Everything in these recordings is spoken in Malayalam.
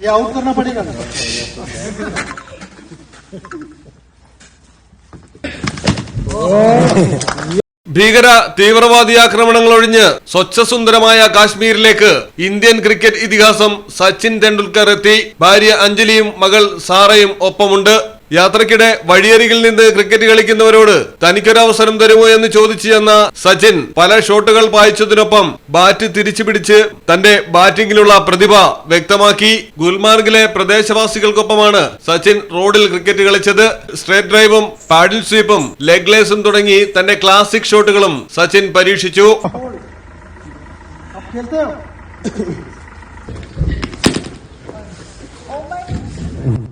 ये आउट करना पड़ेगा ना ഭീകര തീവ്രവാദി ആക്രമണങ്ങൾ ഒഴിഞ്ഞ് സ്വച്ഛസുന്ദരമായ കാശ്മീരിലേക്ക് ഇന്ത്യൻ ക്രിക്കറ്റ് ഇതിഹാസം സച്ചിൻ തെണ്ടുൽക്കർ എത്തി ഭാര്യ അഞ്ജലിയും മകൾ സാറയും ഒപ്പമുണ്ട് യാത്രക്കിടെ വഴിയരികിൽ നിന്ന് ക്രിക്കറ്റ് കളിക്കുന്നവരോട് തനിക്കൊരവസരം തരുമോ എന്ന് ചോദിച്ചു ചെന്ന സച്ചിൻ പല ഷോട്ടുകൾ പായിച്ചതിനൊപ്പം ബാറ്റ് തിരിച്ചു പിടിച്ച് തന്റെ ബാറ്റിംഗിലുള്ള പ്രതിഭ വ്യക്തമാക്കി ഗുൽമാർഗിലെ പ്രദേശവാസികൾക്കൊപ്പമാണ് സച്ചിൻ റോഡിൽ ക്രിക്കറ്റ് കളിച്ചത് സ്ട്രേറ്റ് ഡ്രൈവും പാഡിൽ സ്വീപ്പും ലെഗ് ലേസും തുടങ്ങി തന്റെ ക്ലാസിക് ഷോട്ടുകളും സച്ചിൻ പരീക്ഷിച്ചു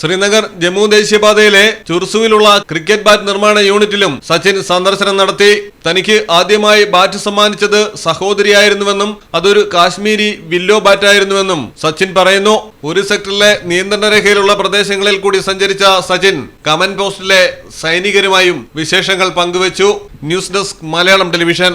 ശ്രീനഗർ ജമ്മു ദേശീയപാതയിലെ ചുർസുവിലുള്ള ക്രിക്കറ്റ് ബാറ്റ് നിർമ്മാണ യൂണിറ്റിലും സച്ചിൻ സന്ദർശനം നടത്തി. തനിക്ക് ആദ്യമായി ബാറ്റ് സമ്മാനിച്ചത് സഹോദരിയായിരുന്നുവെന്നും അതൊരു കാശ്മീരി വില്ലോ ബാറ്റായിരുന്നുവെന്നും സച്ചിൻ പറയുന്നു. ഒരു സെക്ടറിലെ നിയന്ത്രണ രേഖയിലുള്ള പ്രദേശങ്ങളിൽ കൂടി സഞ്ചരിച്ച സച്ചിൻ കമന്റ് പോസ്റ്റിലെ സൈനികരുമായും വിശേഷങ്ങൾ പങ്കുവച്ചു. News desk Malayalam television.